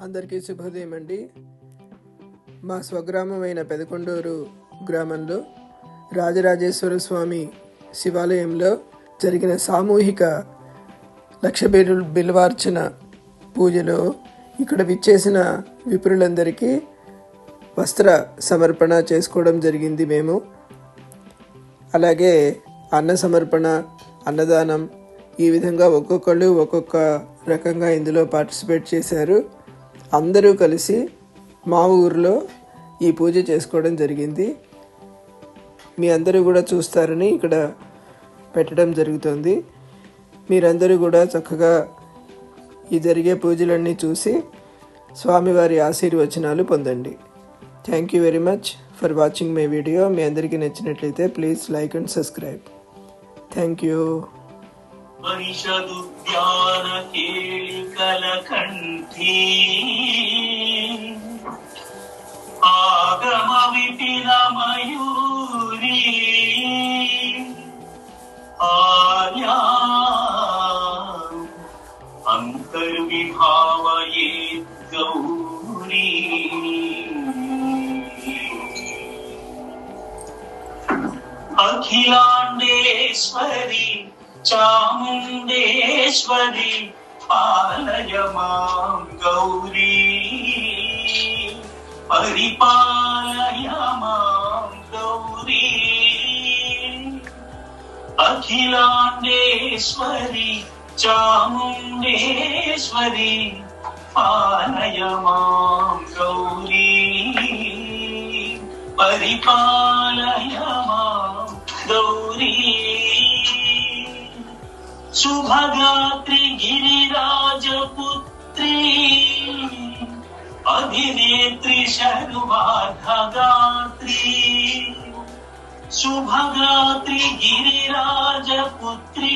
అందరికీ శుభోదయం అండి మా స్వగ్రామమైన పెదకొండూరు గ్రామంలో రాజరాజేశ్వర స్వామి శివాలయంలో జరిగిన సామూహిక లక్ష బిల్వార్చన పూజలో ఇక్కడ విచ్చేసిన విపురులందరికీ వస్త్ర సమర్పణ చేసుకోవడం జరిగింది మేము. అలాగే అన్న సమర్పణ అన్నదానం ఈ విధంగా ఒక్కొక్కళ్ళు ఒక్కొక్క రకంగా ఇందులో పార్టిసిపేట్ చేశారు. అందరూ కలిసి మా ఊరిలో ఈ పూజ చేసుకోవడం జరిగింది. మీ అందరూ కూడా చూస్తారని ఇక్కడ పెట్టడం జరుగుతుంది. మీరందరూ కూడా చక్కగా ఈ జరిగే పూజలన్నీ చూసి స్వామివారి ఆశీర్వచనాలు పొందండి. Thank you very much for watching my video మీ అందరికీ నచ్చినట్లయితే please like and subscribe thank you ಪರಿಷದುದ್ಯಾನ ಕೇಳಿ ಕಲಕಂಠಿ ಆಗಮ ವಿಪಿಲ ಮಯೂರಿ ಆರ್ಯ ಅಂತರ್ವಿಭಾವಯೇ ಗೌರಿ ಅಖಿಲಾಂಡೇಶ್ವರಿ చాముండేశ్వరి పాలయ మాం గౌరీ. పరిపాలయ మాం గౌరీ. అఖిలాండేశ్వరి చాముండేశ్వరి పాలయ మాం గౌరీ. పరిపాలయ మాం शुभगात्री गिरिराजपुत्री अभिनेत्री शर्वाधगात्री शुभगात्री गिरिराजपुत्री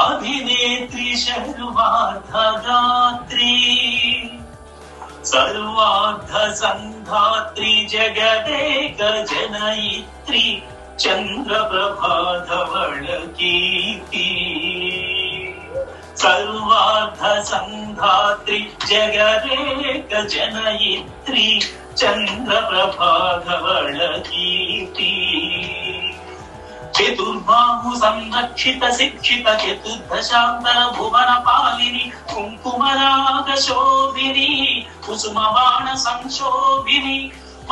अभिनेत्री शर्वाधगात्री सर्वार्ध संधात्री जगदेक जनयित्री चन्द्रप्रभाधवळकीति सर्वार्थसन्धात्रि जगदेकजनयित्री की चतुर्बाहु संरक्षित शिक्षित चतुर्दशांतर भुवन पालिनी कुंकुमराग शोभिनी कुसुम बाण संशोभिनी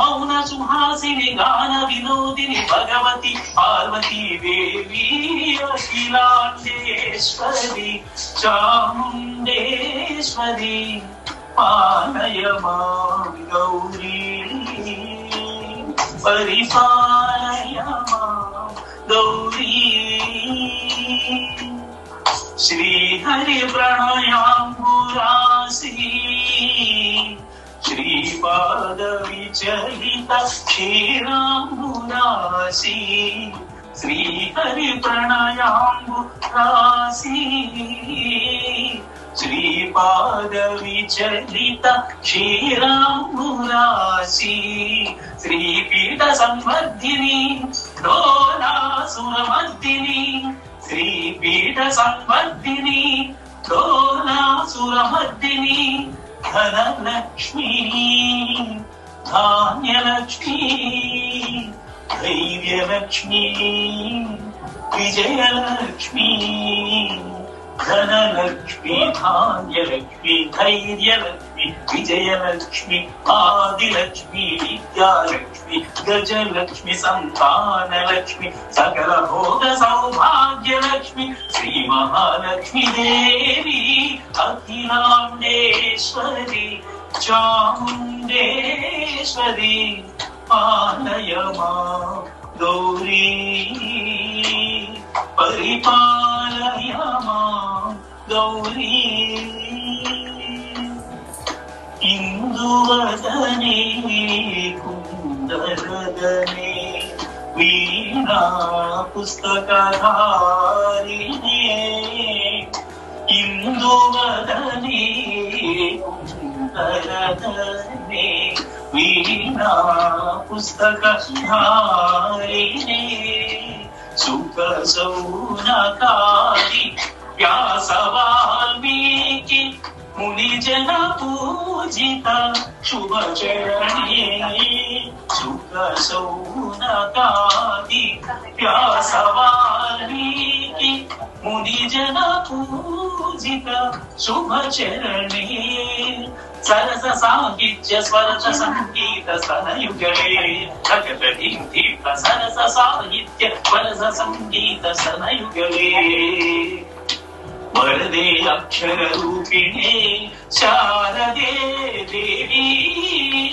కుంకుమరాగ శోభిని కుసుమ బాణ సంశోభిని మౌన సుహాసిని గాన వినోదిని భగవతి పార్వతీ దేవి అఖిలాండేశ్వరి చాముండేశ్వరి పాలయ మాం గౌరీ పరిపాలయ మాం Gauri Srihari ప్రణయాంబురాసి Sripada విచలిత క్షీరాంబురాసి Srihari ప్రణయాంబురాసి Sripada విచలిత క్షీరాంబురాసి శ్రీపీఠ Samvardhini డోలాసురమర్దిని శ్రీపీఠ Samvardhini డోలాసురమర్దిని Karanakshmi, Dhanyalakshmi, Dhavyalakshmi, Vijayalakshmi, Dhanalakshmi, Dhanyalakshmi, Dhavyalakshmi. Vijayalakshmi Adilakshmi विद्यालक्ष्मि Gajalakshmi सन्तानलक्ष्मि सकलबोधसौभाग्यलक्ष्मि Sri Mahalakshmi देवी अखिलाण्डेश्वरे चामुण्डेश्वरी पालय मा गौरी परिपालय मा गौरी। இந்துவதனே குந்தவதனே வீணா புஸ்தகாரினே இந்துவதனே குந்தவதனே வீணா புஸ்தகாரினே சுகசௌனகாரி வியாசவால்மீகி मुनि जना पूजिता शुभचरणी सुखसौनकादि व्यासवाल्मीकि मुनि पूजित पूजिता शुभचरणी सरस साहित्य, स्वरस संगीत, सनयुगे। सरस साहित्य, स्वरस संगीत, सनयुगे। वरदे अक्षर रूपिणे शारदे देवी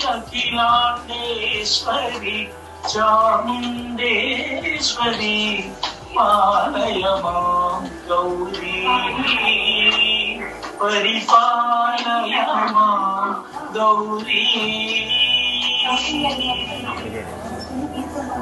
अखिलांडेश्वरी चामुंडेश्वरी पालय माँ गौरी। परिपालय माँ गौरी।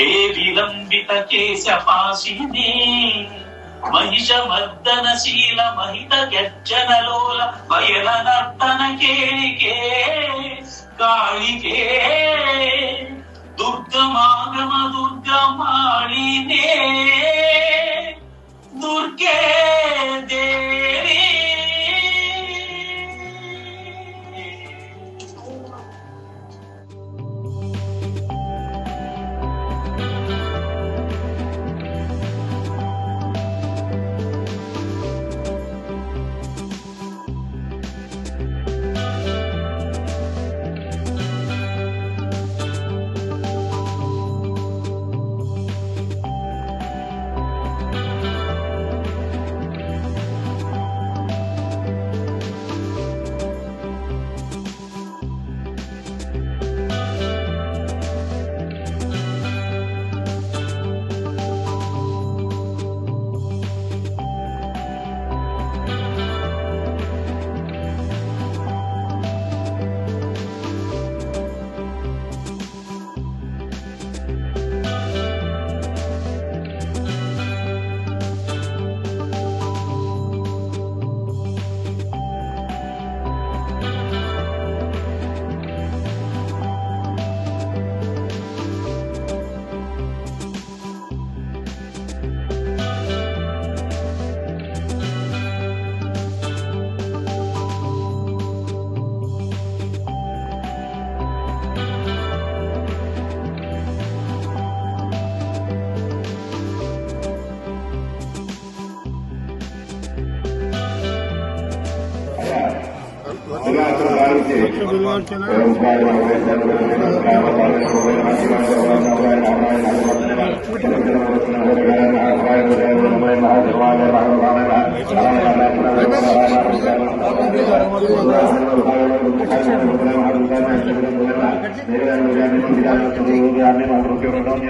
ಹೇ ವಿಲಂಬಿತ ಕೇಶ ಪಾಶಿನೇ ಮಹಿಷ ಮರ್ದನ ಶೀಲ, ಮಹಿತ ಗರ್ಜನ ಲೋಲ ಬಯಲ ನರ್ತನ ಕೇಳಿಕೆ, ಕಾಳಿಕೆ, ದುರ್ಗಮಾಗಮ ದುರ್ಗ ಮಾಡಿನೇ ದುರ್ಗೆ ದೇ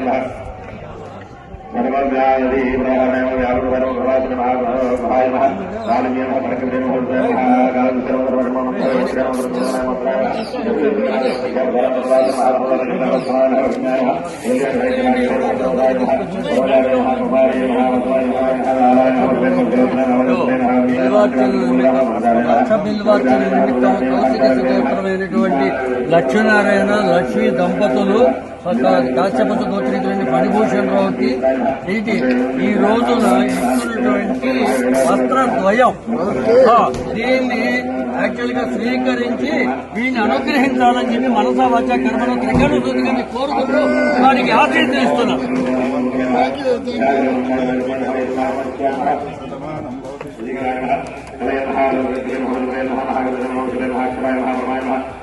Gracias. గర్జనలోల నిమిత్తం కౌశిక సుగోత్రమైనటువంటి లక్ష్మీనారాయణ లక్ష్మీ దంపతులు కాశ్యపతి కాశ్యపత ఫణిభూషణ్ రావుకి ఇది ఈ రోజున ఇస్తున్నటువంటి వస్త్రద్వయం దీన్ని యాక్చువల్గా స్వీకరించి దీన్ని అనుగ్రహించాలని చెప్పి మనసా వాచ కర్మలో త్రికరణ శుద్ధిగా కోరుకుంటూ వారికి ఆశీస్సులు ఇస్తున్నాం రావాలి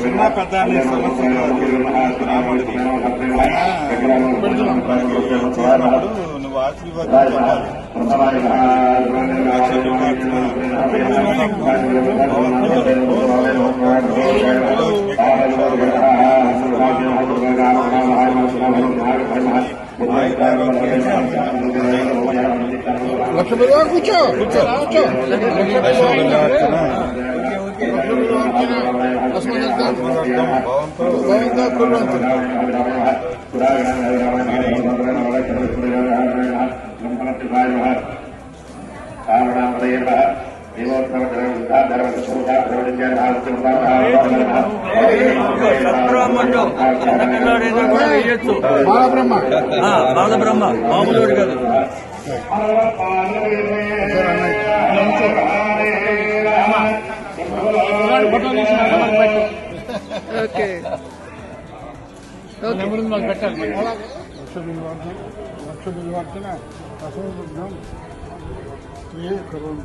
చిన్న పెద్ద అనే సమస్య కాదు రాముడికి నువ్వు ఆశీర్వాదం లక్ష బిల్వ కూర్చో కూర్చో కూర్చో లక్ష బిల్వ లక్ష్మణ గోవింద కుర్వంతు సత్బ్రహ్మణ్యం చిన్నపిల్లాడైనా కూడా వేయచ్చు బాలబ్రహ్మ ఆ, బాలబ్రహ్మ మామూలుడు కాదు ఓకే ఓకే లక్ష బిల్వార్చన లక్ష బిల్వార్చన అసోబద్ధం ఏ కరోనా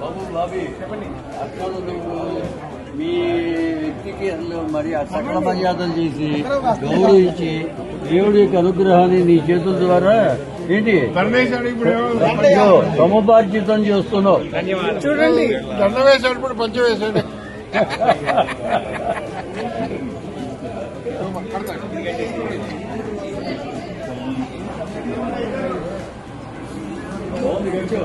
బాబు బాబీ అసలు నువ్వు మీ వ్యక్తికి అసలు మరి ఆ సకల మర్యాదలు చేసి గౌరవించి దేవుడి యొక్క అనుగ్రహాన్ని నీ చేతుల ద్వారా ఏంటి సముపార్జితం చేస్తున్నావు చూడండి దండ వేశాడు ఇప్పుడు పంచ వేశాడు không thì